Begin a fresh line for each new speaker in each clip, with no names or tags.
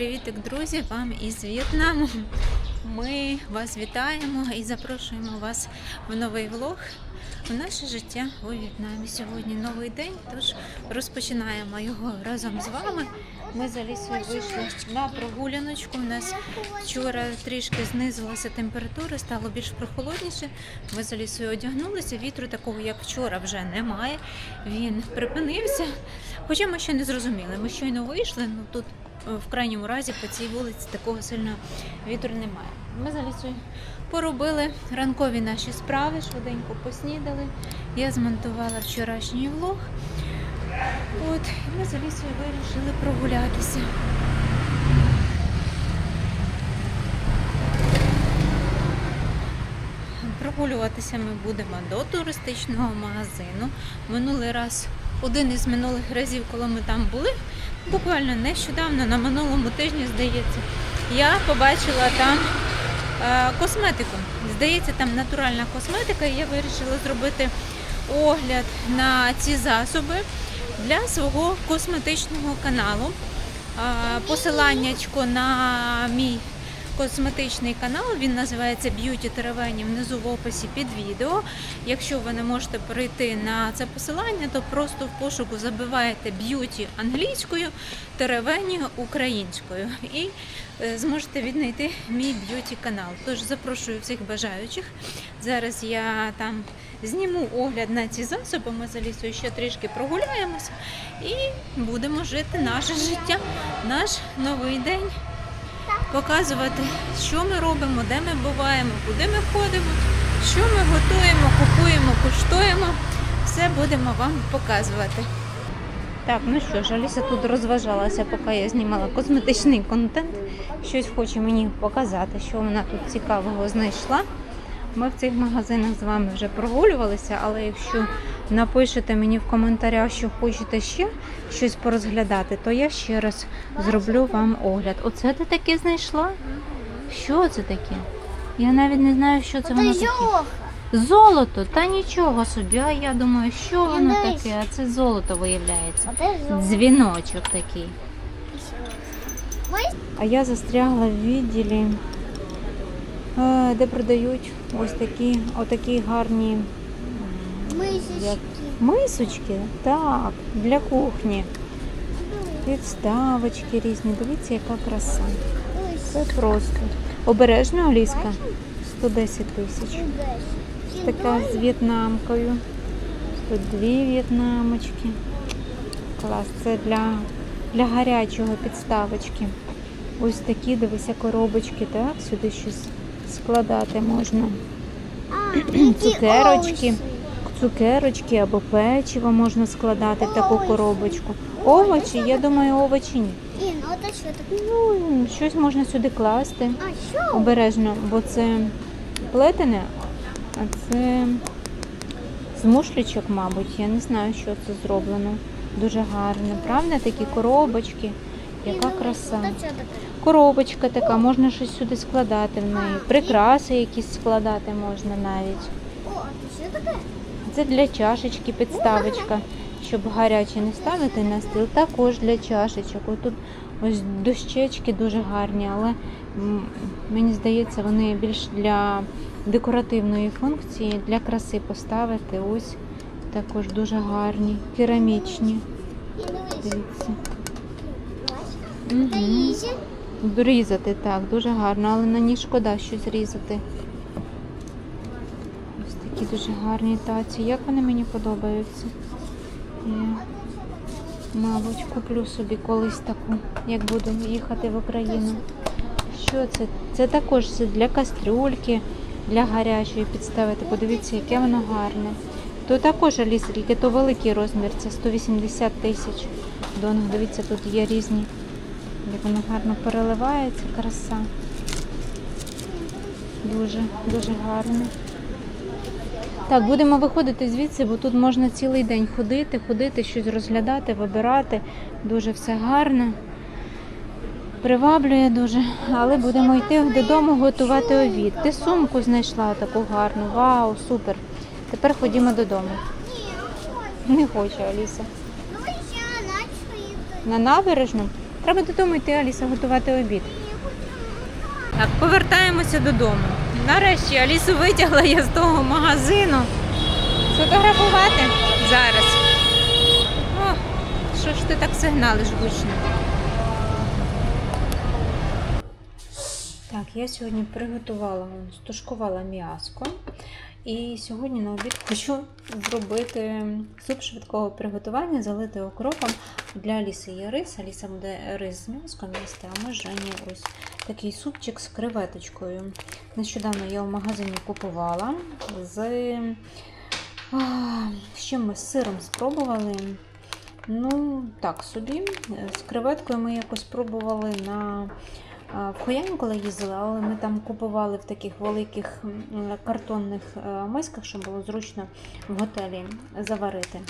привітик, друзі, вам із В'єтнаму. Ми вас вітаємо і запрошуємо вас в новий влог в наше життя у В'єтнамі. Сьогодні новий день, тож розпочинаємо його разом з вами. Ми за лісою вийшли на прогуляночку. У нас вчора трішки знизилася температура, стало більш прохолодніше. Ми за лісою одягнулися. Вітру такого, як вчора, вже немає. Він припинився. Хоча ми ще не зрозуміли. Ми щойно вийшли, ну тут в крайньому разі по цій вулиці такого сильного вітру немає. Ми за лісою поробили ранкові наші справи, швиденько поснідали. Я змонтувала вчорашній влог. От, і ми за лісою вирішили прогулятися. Прогулюватися ми будемо до туристичного магазину. Минулий раз, один із минулих разів, коли ми там були, буквально нещодавно, на минулому тижні, здається, я побачила там е, косметику. Здається, там натуральна косметика, і я вирішила зробити огляд на ці засоби для свого косметичного каналу. А, Посиланнячко на мій косметичний канал. Він називається Beauty Теревені внизу в описі під відео. Якщо ви не можете перейти на це посилання, то просто в пошуку забиваєте б'юті англійською, теревені українською і е, зможете віднайти мій б'юті канал. Тож запрошую всіх бажаючих. Зараз я там зніму огляд на ці засоби. Ми за лісою ще трішки прогуляємося і будемо жити наше життя, наш новий день показувати, що ми робимо, де ми буваємо, куди ми ходимо, що ми готуємо, купуємо, куштуємо. Все будемо вам показувати. Так, ну що ж, Аліса тут розважалася, поки я знімала косметичний контент. Щось хоче мені показати, що вона тут цікавого знайшла. Ми в цих магазинах з вами вже прогулювалися, але якщо напишете мені в коментарях, що хочете ще щось порозглядати, то я ще раз зроблю вам огляд. Оце ти таке знайшла? Що це таке? Я навіть не знаю, що це воно
Это
таке.
золото.
Золото, та нічого собі. А я думаю, що воно
дивись.
таке? А це золото виявляється.
А это золото.
Дзвіночок такий.
Мы
А я застрягла в відділі, е, де продають ось такі, отакі гарні
мысочки.
мисочки. Так, для кухні. Підставочки різні. Дивіться, яка краса. Це просто. Обережно, Аліска. 110 тисяч. Така з в'єтнамкою. Тут дві в'єтнамочки. Клас. Це для, для гарячого підставочки. Ось такі, дивися, коробочки, так? Сюди щось складати можна. Цукерочки. Цукерочки або печиво можна складати в таку коробочку. Овочі, я думаю, овочі ні.
Ну?
Ну, щось можна сюди класти. Обережно, бо це плетене, а це з мушлічок, мабуть. Я не знаю, що це зроблено. Дуже гарно. Правда, такі коробочки. Яка краса.
Это что такое?
Коробочка така, можна щось сюди складати в неї. Прикраси якісь складати можна навіть.
О, это что такое?
Це для чашечки підставочка, щоб гаряче не ставити на стіл. Також для чашечок. Ось тут ось дощечки дуже гарні, але м, мені здається, вони більш для декоративної функції, для краси поставити. Ось також дуже гарні, керамічні.
И дивись.
Дивіться.
Это
Угу.
изи.
Різати так, дуже гарно, але на ній шкода щось різати. Ось такі дуже гарні таці. Як вони мені подобаються. Я, мабуть, куплю собі колись таку, як буду їхати в Україну. Що це? Це також для кастрюльки, для гарячої підставити. Подивіться, яке воно гарне. То також алісріки, то великий розмір, це 180 тисяч. Донг, дивіться, тут є різні. Як воно гарно переливається, краса. Дуже, дуже гарно. Так, будемо виходити звідси, бо тут можна цілий день ходити, ходити, щось розглядати, вибирати. Дуже все гарно. Приваблює дуже, але будемо йти додому готувати обід. Ти сумку знайшла таку гарну. Вау, супер. Тепер ходімо додому.
Не,
Не хоче Аліса.
ну.
На набережну? Треба додому йти, Аліса, готувати обід. Так, повертаємося додому. Нарешті Алісу витягла я з того магазину. Сфотографувати зараз. О, що ж ти так сигналиш гучно? Так, я сьогодні приготувала, стушкувала м'яско. І сьогодні на обід хочу зробити суп швидкого приготування, залити окропом. Для Аліси є рис. Аліса буде рис з м'яском їсти, а ми Жені ось такий супчик з креветочкою. Нещодавно я в магазині купувала з, чим ми з сиром спробували. Ну, так собі. З креветкою ми якось пробували на в Хояні, коли їздили, але ми там купували в таких великих картонних мисках, щоб було зручно в готелі заварити.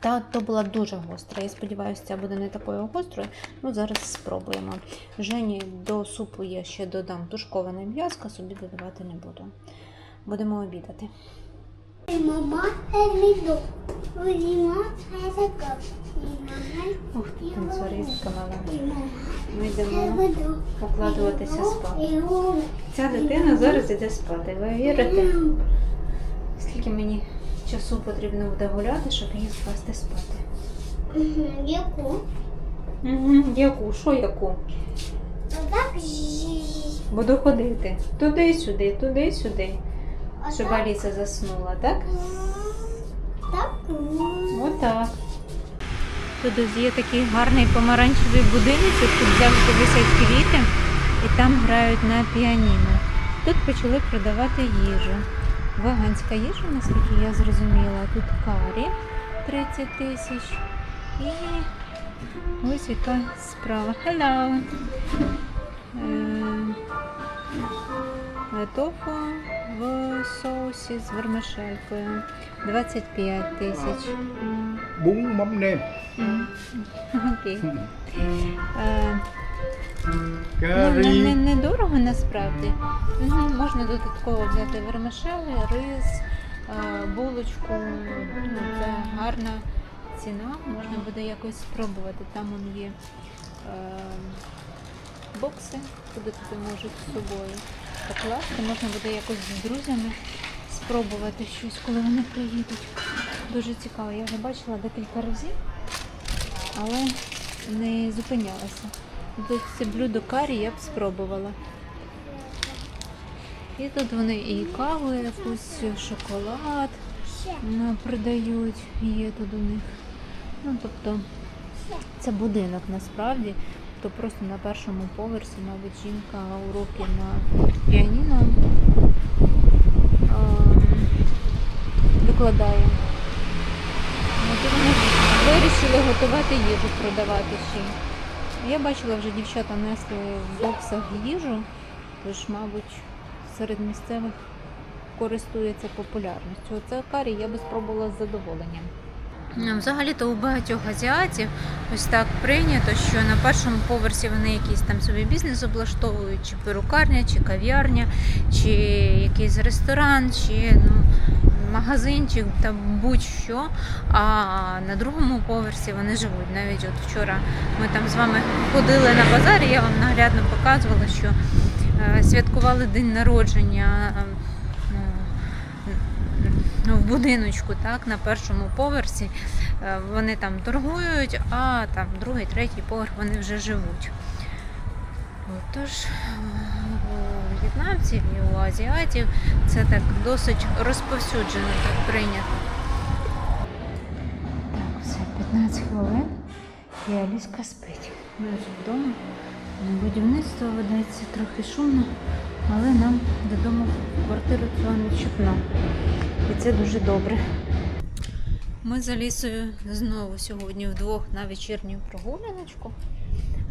Та то була дуже гостра. Я сподіваюся, ця буде не такою гострою. Ну, зараз спробуємо. Жені до супу я ще додам тушковане м'яско, собі додавати не буду. Будемо обідати.
Мама.
Ух танцюристка мала. Ми йдемо укладуватися спати. Ця дитина зараз іде спати. Ви вірите? Скільки мені часу потрібно буде гуляти, щоб її скласти спати?
Яку?
Угу. Яку? Що яку?
Так,
Буду ходити туди-сюди, туди-сюди, щоб Аліса заснула, так?
так.
Отак. Тут є такий гарний помаранчевий будиночок, тут завжди висять квіти і там грають на піаніно. Тут почали продавати їжу. Веганська їжа, наскільки я зрозуміла. Тут карі 30 тисяч. І ось яка справа. Hello! Е, Тофу в соусі з вермишелькою. 25 тисяч.
mắm nêm
Окей. Е, Ну, не, не, не дорого насправді. Мгм, Можна додатково взяти вермишели, рис, е, булочку. Ну, це гарна ціна. Можна буде якось спробувати. Там он є е, бокси, куди тобі можуть з собою покласти. Можна буде якось з друзями спробувати щось, коли вони приїдуть. Дуже цікаво. Я вже бачила декілька разів, але не зупинялася. Це блюдо карі я б спробувала. І тут вони і каву якусь, шоколад продають, є тут у них. Ну, тобто, це будинок насправді. То просто на першому поверсі, мабуть, жінка уроки на піаніно ем, викладає. Ну, вирішили готувати їжу, продавати ще. Я бачила вже дівчата несли в боксах їжу, тож, мабуть, серед місцевих користується популярністю. Оце карі я би спробувала з задоволенням. Ну, Взагалі-то у багатьох азіатів ось так прийнято, що на першому поверсі вони якийсь там собі бізнес облаштовують, чи перукарня, чи кав'ярня, чи якийсь ресторан, чи ну, магазинчик та будь-що. А на другому поверсі вони живуть. Навіть от вчора ми там з вами ходили на базар, і я вам наглядно показувала, що е, святкували день народження. е, ну, в будиночку, так, на першому поверсі. Е, Вони там торгують, а там другий, третій поверх вони вже живуть. Отож, в'єтнамців і у азіатів це так досить розповсюджено так прийнято. Так, все, 15 хвилин і Аліска спить. Ми вже вдома. Будівництво ведеться трохи шумно, але нам додому в квартиру цього не чутно. І це дуже добре. Ми з Алісою знову сьогодні вдвох на вечірню прогуляночку.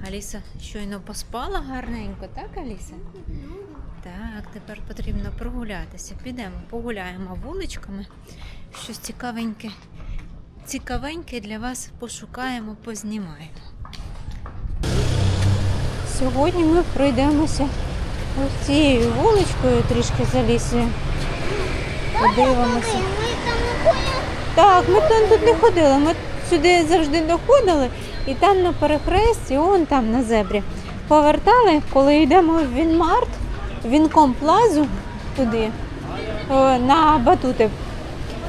Аліса щойно поспала гарненько, так, Аліса? Так, тепер потрібно прогулятися. Підемо, погуляємо вуличками. Щось цікавеньке, цікавеньке для вас пошукаємо, познімаємо. Сьогодні ми пройдемося ось цією вуличкою трішки з Алісою. Подивимося. Так, ми там тут не ходили. Ми сюди завжди доходили І там на перехресті, он там на зебрі, повертали, коли йдемо в Вінмарт, Вінком Плазу туди, на батути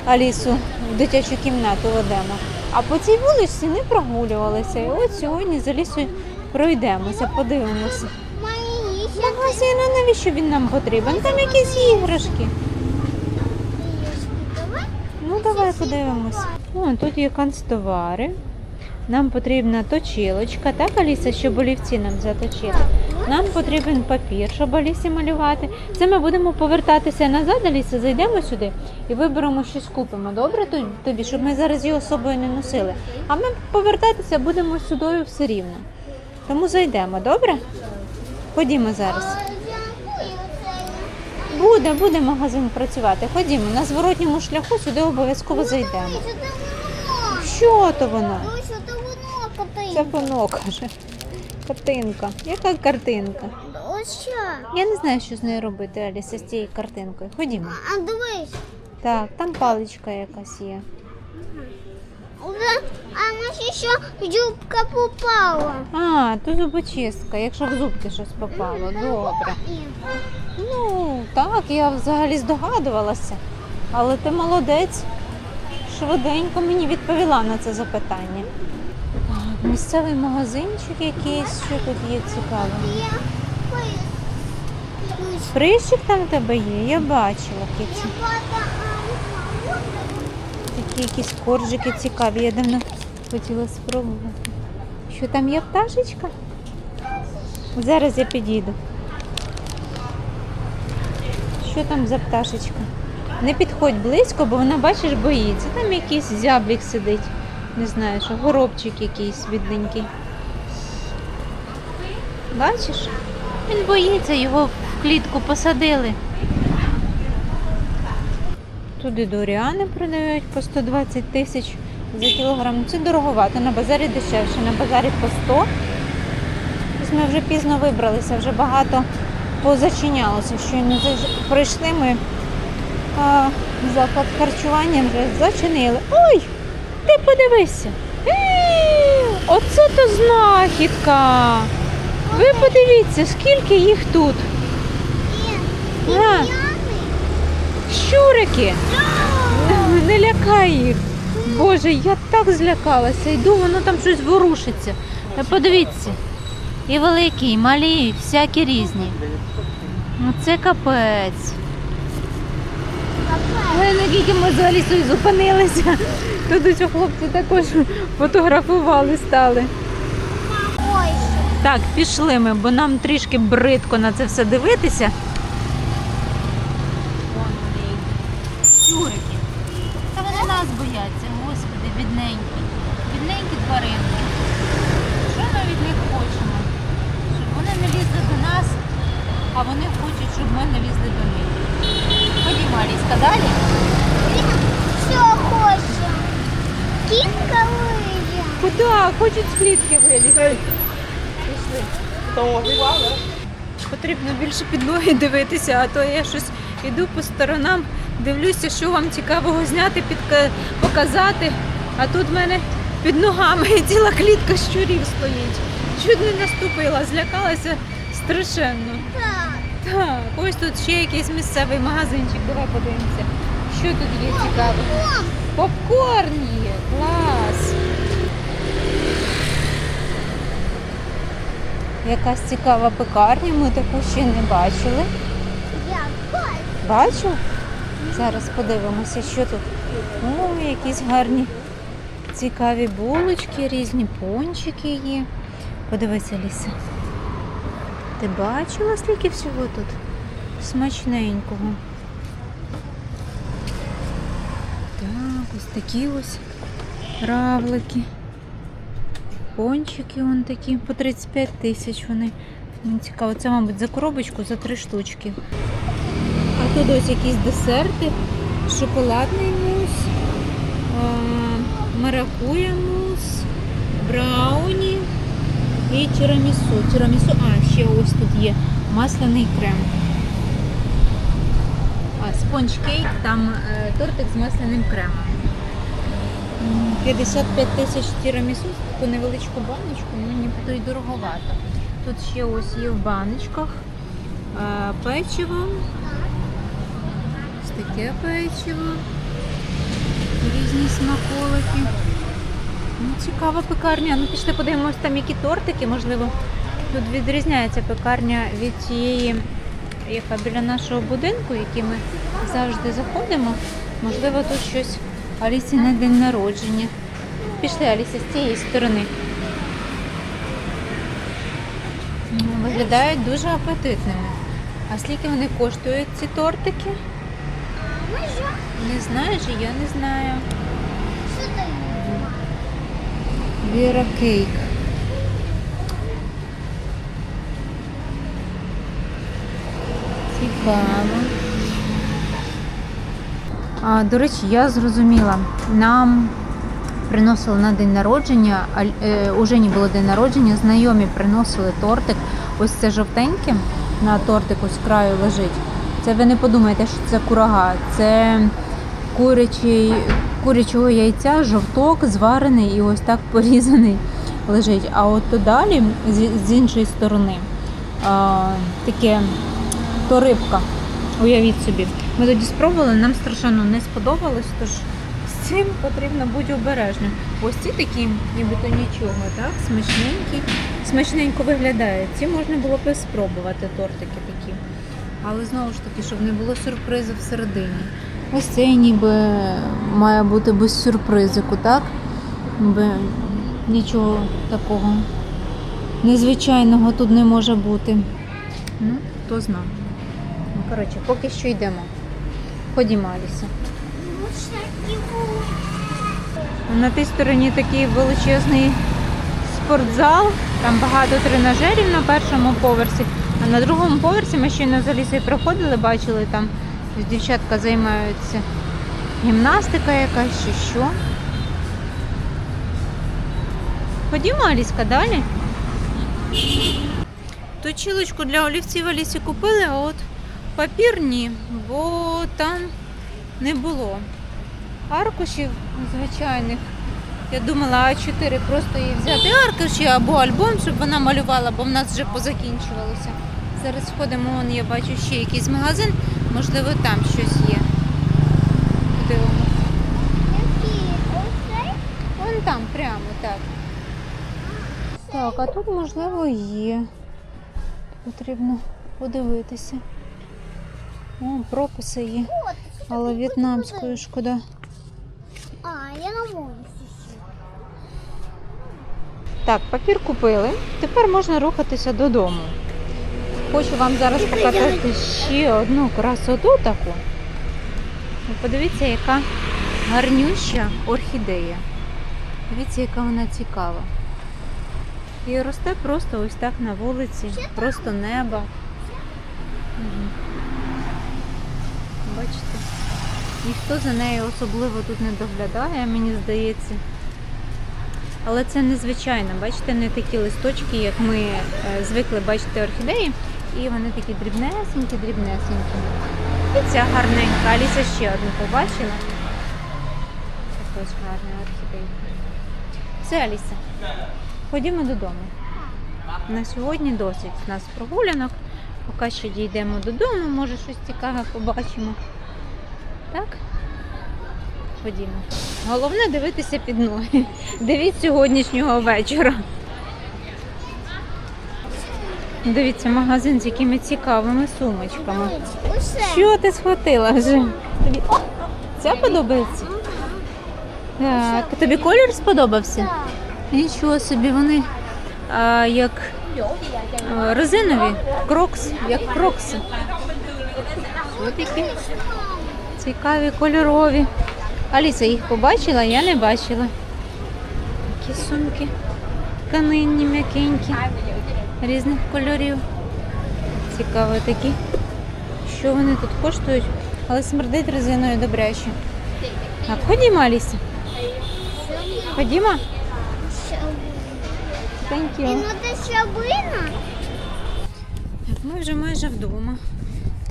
Алісу в дитячу кімнату ведемо. А по цій вулиці не прогулювалися. І от сьогодні з Алісою пройдемося, подивимося. Магазин, а навіщо він нам потрібен? Там якісь іграшки. Ну, давай подивимось. О, тут є канцтовари. Нам потрібна точилочка, так, Аліса, щоб олівці нам заточили. Нам потрібен папір, щоб Алісі малювати. Це ми будемо повертатися назад, Аліса, зайдемо сюди і виберемо щось купимо. Добре тобі, щоб ми зараз його з собою не носили. А ми повертатися будемо сюди все рівно. Тому зайдемо, добре? Ходімо зараз. Буде, буде магазин працювати. Ходімо, на зворотньому шляху сюди обов'язково зайдемо.
Що
то воно?
Ну? Це воно
каже. Картинка. Яка картинка?
Ось що?
Я не знаю, що з нею робити, Аліса, з цією картинкою. Ходімо.
А дивись.
Так, там паличка якась є.
А наші що юбка попала.
А, то зубочистка, якщо в зубки щось попало. Добре. Ну, так, я взагалі здогадувалася. Але ти молодець. Швиденько мені відповіла на це запитання. Місцевий магазинчик якийсь, що тут є.
Пис.
Прищик там в тебе є, я бачила
а,
Такі якісь коржики цікаві, я давно хотіла спробувати. Що там є пташечка? Зараз я підійду. Що там за пташечка? Не підходь близько, бо вона, бачиш, боїться. Там якийсь зяблік сидить. Не знаю, що горобчик якийсь бідненький. Бачиш? Він боїться, його в клітку посадили. Туди доріани продають по 120 тисяч за кілограм. Це дороговато, на базарі дешевше, на базарі по 100. Ось ми вже пізно вибралися, вже багато позачинялося. Щойно прийшли ми а, заклад харчування вже зачинили. Ой! Ти подивися! Е, Оце то знахідка! Ви подивіться, скільки їх тут.
Ні.
А, щурики! Не лякай їх. Боже, я так злякалася. Йду, воно там щось ворушиться. Та подивіться. І великі, і малі, і всякі різні. Ну це капець. Ой, наскільки ми Алісою зупинилися. Тут ось хлопці також фотографували стали. Так, пішли ми, бо нам трішки бридко на це все дивитися. Щурики. Та вони нас бояться, господи, бідненькі. Бідненькі тваринки. Що ми від них хочемо? Щоб вони не лізли до нас, а вони хочуть, щоб ми не лізли до них. Ходімо, Аліска, далі.
Що хоче? Кітка вийде.
Куди? Хочуть з клітки вилізти. Пішли. Потрібно більше під ноги дивитися, а то я щось іду по сторонам, дивлюся, що вам цікавого зняти, підка- показати. А тут в мене під ногами ціла клітка щурів стоїть. Чуть не наступила, злякалася страшенно.
Так.
Так, ось тут ще якийсь місцевий магазинчик. Давай подивимося. Що тут є цікавого? Попкорн клас. Якась цікава пекарня, ми таку ще не бачили.
Я бачу.
Бачу? Зараз подивимося, що тут. О, якісь гарні цікаві булочки, різні пончики є. Подивися, Ліса. Ти бачила, скільки всього тут? Смачненького. Так, ось такі ось равлики. Пончики вон такі по 35 тисяч вони. Мені цікаво, це, мабуть, за коробочку за три штучки. А тут ось якісь десерти, шоколадний мус, маракуя мус, брауні і тірамісу. Тірамісу, а, ще ось тут є масляний крем. А, спонж кейк, там е, тортик з масляним кремом. М, 55 тисяч тірамісу, таку невеличку баночку, мені то й дороговато. Тут ще ось є в баночках е, печиво. Ось таке печиво. Різні смаколики. Ну, цікава пекарня. Ну, пішли подивимось там, які тортики, можливо. Тут відрізняється пекарня від тієї, яка біля нашого будинку, який ми завжди заходимо. Можливо, тут щось Алісі на день народження. Пішли Аліся з цієї сторони. Ну, Виглядають дуже апетитними. А скільки вони коштують, ці тортики? Не знаєш, я не знаю. Віра Кейк. Цікаво. А, до речі, я зрозуміла. Нам приносили на день народження, а, е, у Жені було день народження, знайомі приносили тортик. Ось це жовтеньке на тортику з краю лежить. Це ви не подумайте, що це курага. Це курячий, курячого яйця, жовток зварений і ось так порізаний лежить. А от далі, з, іншої сторони, таке то рибка. Уявіть собі. Ми тоді спробували, нам страшенно не сподобалось, тож з цим потрібно бути обережним. Ось ці такі, нібито нічого, так? Смачненькі. Смачненько виглядають. Ці можна було б спробувати, тортики такі. Але знову ж таки, щоб не було сюрпризу всередині. Ось цей ніби має бути без сюрпризику, так? Ніби нічого такого незвичайного тут не може бути. Ну, хто знає. Коротше, поки що йдемо. Ходімо, Аліса.
Ну.
На тій стороні такий величезний спортзал, там багато тренажерів на першому поверсі, а на другому поверсі ми щойно з Алісою проходили, бачили там дівчатка займаються. Гімнастика якась чи що. Ходімо, Аліска, далі. Точилочку для олівців Алісі купили, а от папір ні, бо там не було аркушів звичайних. Я думала А4 просто їй взяти аркуші або альбом, щоб вона малювала, бо в нас вже позакінчувалося. Зараз входимо, вон я бачу ще якийсь магазин, можливо, там щось є. Вон там, прямо так. Так, а тут, можливо, є. Потрібно подивитися. О, прописи є. Але в'єтнамською шкода.
А, я на вулиці ще.
Так, папір купили. Тепер можна рухатися додому. Хочу вам зараз показати ще одну красоту таку. Подивіться, яка гарнюща орхідея. Дивіться, яка вона цікава. І росте просто ось так на вулиці, просто небо. Бачите? Ніхто за нею особливо тут не доглядає, мені здається. Але це незвичайно, бачите, не такі листочки, як ми е, звикли бачити орхідеї. І вони такі дрібнесенькі, дрібнесенькі. І ця гарненька. Аліса ще одну побачила. Ось гарна орхідейка. Все, Аліса. Ходімо додому. На сьогодні досить у нас прогулянок. Поки що дійдемо додому, може щось цікаве побачимо. Так? Ходімо. Головне дивитися під ноги. Дивіться сьогоднішнього вечора. Дивіться, магазин з якими цікавими сумочками. Що ти схватила вже? Тобі О, ця подобається? Так, тобі колір сподобався? Нічого собі, вони а, як а, резинові, крокс, як крокси. Ось такі цікаві, кольорові. Аліса їх побачила, я не бачила. Такі сумки тканинні, м'якенькі, різних кольорів. Цікаво такі. Що вони тут коштують, але смердить резиною добряче. Так, ходімо, Аліса. Ходімо. Thank you.
ну ти щабина?
Ми вже майже вдома.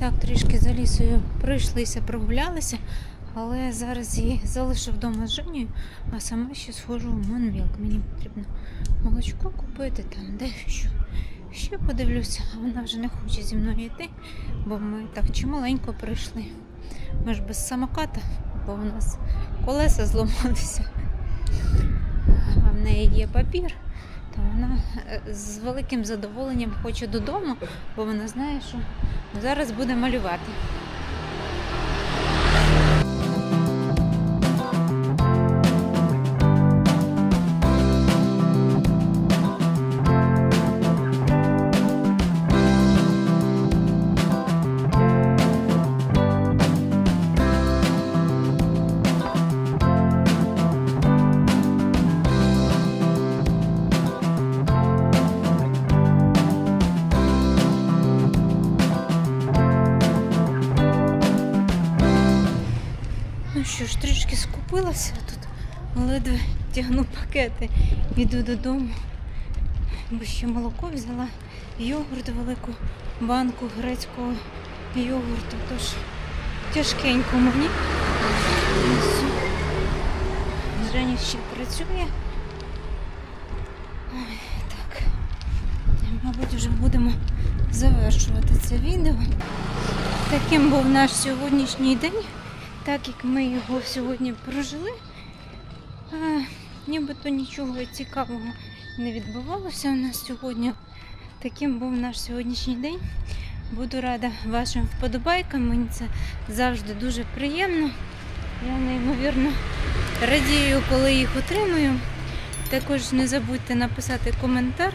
Так, трішки за лісою пройшлися, прогулялися, Але зараз її залишу вдома з Женєю, а сама ще схожу в Монмілк. Мені потрібно молочко купити, там дещо. Ще подивлюся, вона вже не хоче зі мною йти, бо ми так чималенько прийшли. Ми ж без самоката, бо у нас колеса зламалися. А в неї є папір, то вона е, з великим задоволенням хоче додому, бо вона знає, що зараз будемо малювати. Що ж, трішки скупилася тут, ледве тягну пакети, йду додому. Бо ще молоко взяла, йогурт велику банку грецького йогурту. Тож тяжкенько мені. Женя ще працює. Ой, так. Мабуть, вже будемо завершувати це відео. Таким був наш сьогоднішній день так як ми його сьогодні прожили, нібито нічого цікавого не відбувалося у нас сьогодні. Таким був наш сьогоднішній день. Буду рада вашим вподобайкам. Мені це завжди дуже приємно. Я неймовірно радію, коли їх отримую. Також не забудьте написати коментар.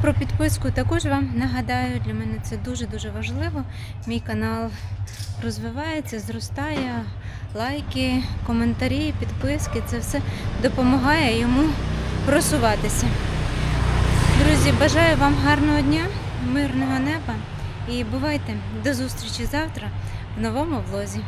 Про підписку також вам нагадаю, для мене це дуже-дуже важливо. Мій канал розвивається, зростає, лайки, коментарі, підписки це все допомагає йому просуватися. Друзі, бажаю вам гарного дня, мирного неба і бувайте до зустрічі завтра в новому влозі.